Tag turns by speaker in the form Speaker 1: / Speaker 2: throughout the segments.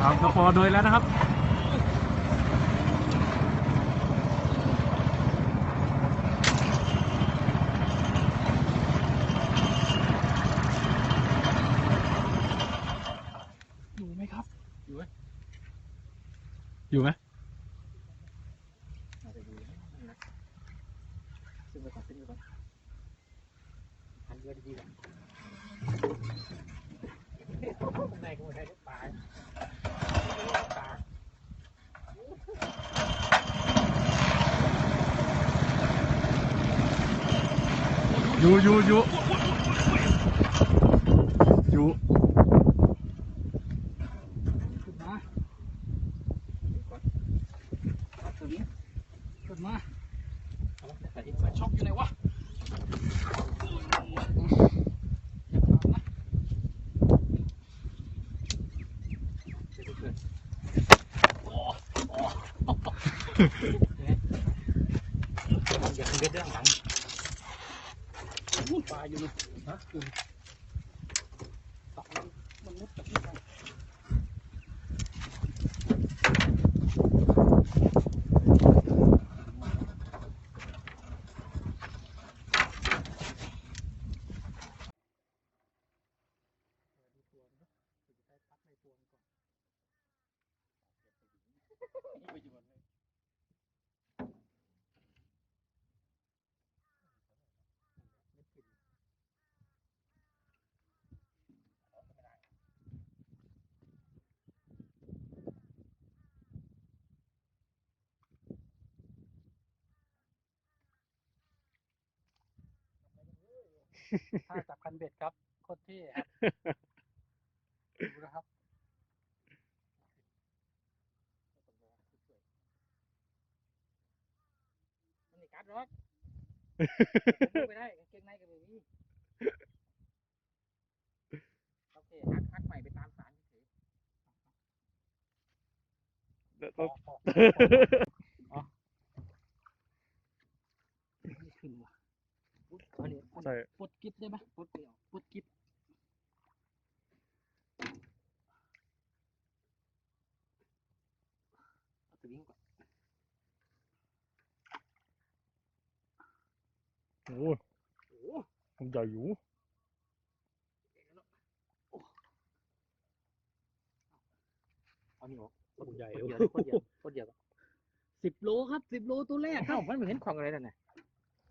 Speaker 1: เอากระปอโดยแล้วนะครับอยู่ไหมครับ อยู่ไหมอยู่ไหม
Speaker 2: ซึ่งไปก่อนซึ่งไปก่อนหันเรือดีๆก่อนในกูได้ปลาป
Speaker 1: อยู่อยู่อยู่อยู่
Speaker 2: ขึ้นมาตัวนี้ขึ้น มาใส่ใส่ช็อกอยู่ไหนวะอย่าเกิดเรื่องหลังปลาอยู่นะฮะอยู่ตักมันมันมุดจากที่ไหน ถ้าจับคันเบ็ดครับโคตรเท่ครับดูนะครับมันนี่กัดหรอกดูไม่ได้กางเกงในกับแบบนี้โอเคฮักฮักใหม่ไปตามสารเฉย
Speaker 1: ต้อง
Speaker 2: ๆพอพออ๋อไม่ขึ้นว่ะอุ๊ยอันนี้มัน
Speaker 1: ใช่
Speaker 2: ปลดกิ๊บ ได้ไหมปลดเปลี่ยวปลดกิ๊บเอาตัวนี้ก่อน
Speaker 1: โอ้
Speaker 2: โอ้
Speaker 1: ผมใหญ่อยู่
Speaker 2: เอานี่ออก
Speaker 1: โอ้ใหญ่
Speaker 2: โค
Speaker 1: เล
Speaker 2: ตร
Speaker 1: ย
Speaker 2: เดียวโคตรเดียวโคตรเดียวสิบโลครับสิบโลตัวแรกครับมันไม่เห็นของอะไรนั่นน่ะ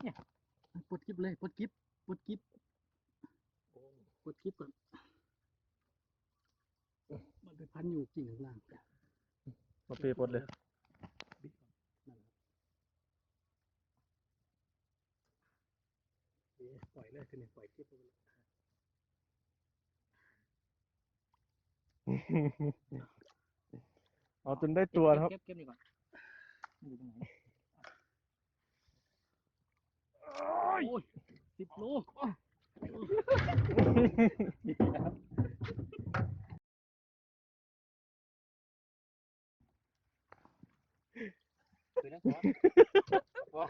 Speaker 2: เนี่ยปลดกิ๊บเลยปลดกิ๊บปลดกิ๊บปลดกิ๊บก่อนมันไปพัน อยู่กิ่งข้างล่าง
Speaker 1: มาเปปลดเลย
Speaker 2: เอ๊ะปล่อยเลยทีนี้ปล่อยคลิปไปเลย
Speaker 1: เอาจนได้ตัวนะครับ
Speaker 2: เก็บเก็บนี่ก่อนมันอยู่ตรงไหนโอ้ยสิบโล เดี๋ยวนะขอขอ